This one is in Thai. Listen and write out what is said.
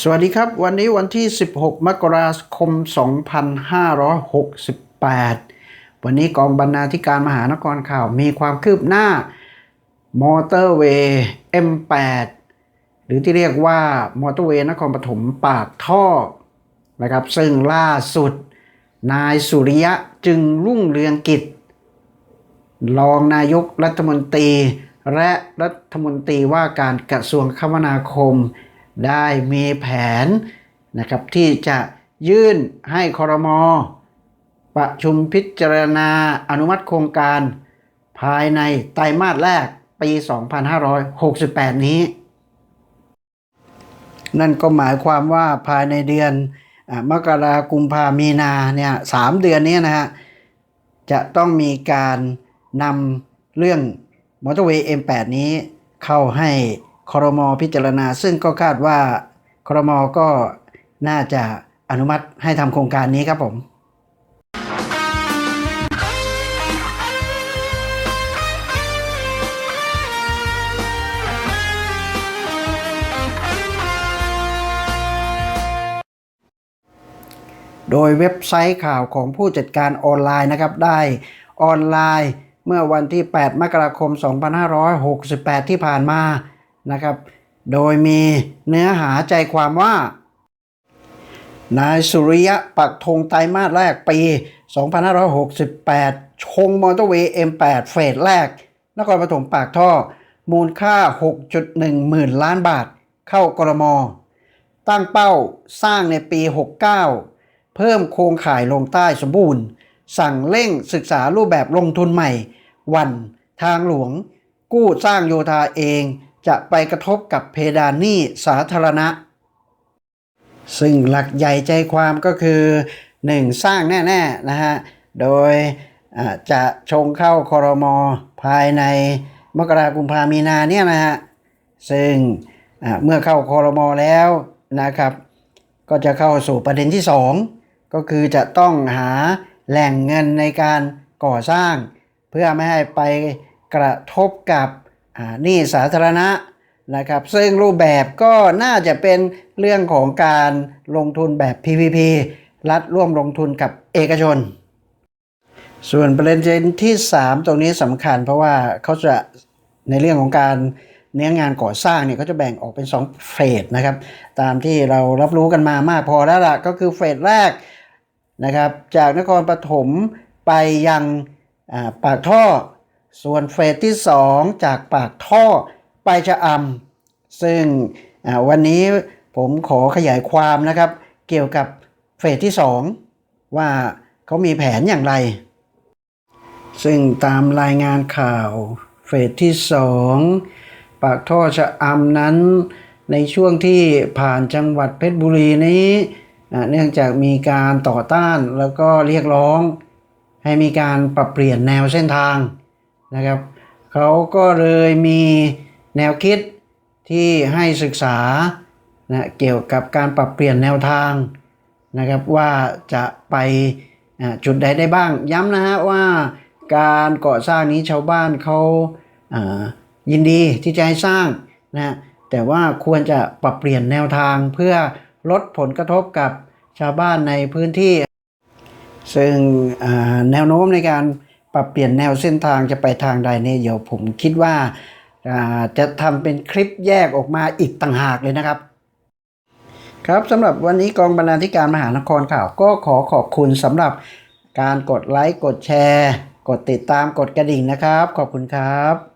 สวัสดีครับ วันนี้วันที่ 16 มกราคม 2568 วันนี้กองบรรณาธิการมหานครข่าวมีความคืบหน้ามอเตอร์เวย์ M8 หรือที่เรียกว่ามอเตอร์เวย์นครปฐมปากท่อนะครับซึ่งล่าสุด นายสุริยะจึงรุ่งเรืองกิจ รองนายกรัฐมนตรี และรัฐมนตรีว่าการกระทรวงคมนาคม ได้มีแผนนะครับที่จะยื่นให้คอรมอประชุมพิจารณาอนุมัติโครงการ ภายในไตรมาสแรกปี 2568 นี้ นั่นก็หมายความว่าภายในเดือนมกรากุมภามีนาเนี่ยสามเดือนนี้นะฮะจะต้องมีการนำเรื่องมอเตอร์เวย์ M8 นี้เข้าให้ ครมพิจารณา ซึ่งก็คาดว่าครมก็น่าจะอนุมัติให้ทำโครงการนี้ครับผมโดยเว็บไซต์ข่าวของผู้จัดการออนไลน์นะครับ ได้ออนไลน์เมื่อวันที่ 8 มกราคม 2568 ที่ผ่านมา นะครับ โดยมีเนื้อหาใจความว่า นายสุริยะปักธงไตรมาสแรกปี 2568 ชงมอเตอร์เวย์ M8 เฟสแรก นครปฐมปากท่อ มูลค่า 6.1 หมื่นล้านบาท เข้ากรม ตั้งเป้าสร้างในปี 69 เพิ่มโครงข่ายลงใต้สมบูรณ์ สั่งเร่งศึกษารูปแบบลงทุนใหม่ วันทางหลวง กู้สร้างโยธาเอง จะไปกระทบกับเพดานหนี้สาธารณะ ซึ่งหลักใหญ่ใจความก็คือ 1. สร้างแน่ๆนะฮะ โดยจะชงเข้าคอรมอภายในมกรากุมภามีนาเนี่ยนะฮะ ซึ่งเมื่อเข้าคอรมอแล้วนะครับ ก็จะเข้าสู่ประเด็นที่ 2 ก็คือจะต้องหาแหล่งเงินในการก่อสร้าง เพื่อไม่ให้ไปกระทบกับ หนี้สาธารณะนะครับ ซึ่งรูปแบบก็น่าจะเป็นเรื่องของการลงทุนแบบ PPP รัฐร่วมลงทุนกับเอกชน ส่วนประเด็นที่ 3 ตรงนี้สำคัญเพราะว่าเขาจะในเรื่องของการเนื้องานก่อสร้างเนี่ยเขาจะแบ่งออกเป็น 2 เฟสนะครับ ตามที่เรารับรู้กันมามากพอแล้วล่ะก็คือเฟสแรกนะครับ จากนครปฐมไปยังปากท่อ ส่วนเฟสที่ 2 จากปากท่อไปชะอำซึ่งวันนี้ผมขอขยายความนะครับ เกี่ยวกับเฟสที่ 2 ว่าเขามีแผนอย่างไร ซึ่งตามรายงานข่าวเฟสที่ 2 ปากท่อชะอำนั้น ในช่วงที่ผ่านจังหวัดเพชรบุรีนี้เนื่องจากมีการต่อต้านแล้วก็เรียกร้อง ให้มีการปรับเปลี่ยนแนวเส้นทาง นะครับเขาก็เลยมีแนวคิดที่ให้ศึกษานะเกี่ยวกับการปรับเปลี่ยนแนวทางนะครับว่าจะไปจุดใดได้บ้าง ย้ำนะฮะว่าการก่อสร้างนี้ชาวบ้านเขาายินดีที่จะให้สร้างนะแต่ว่าควรจะปรับเปลี่ยนแนวทางเพื่อลดผลกระทบกับชาวบ้านในพื้นที่ ซึ่งแนวโน้มในการ ปรับเปลี่ยนแนวเส้นทางจะไปทางใดเนี่ยเดี๋ยวผมคิดว่าจะทำเป็นคลิปแยกออกมาอีกต่างหากเลยนะครับ ครับสำหรับวันนี้กองบรรณาธิการมหานครข่าวก็ขอขอบคุณสำหรับการกดไลค์กดแชร์ กดติดตามกดกระดิ่งนะครับ ขอบคุณครับ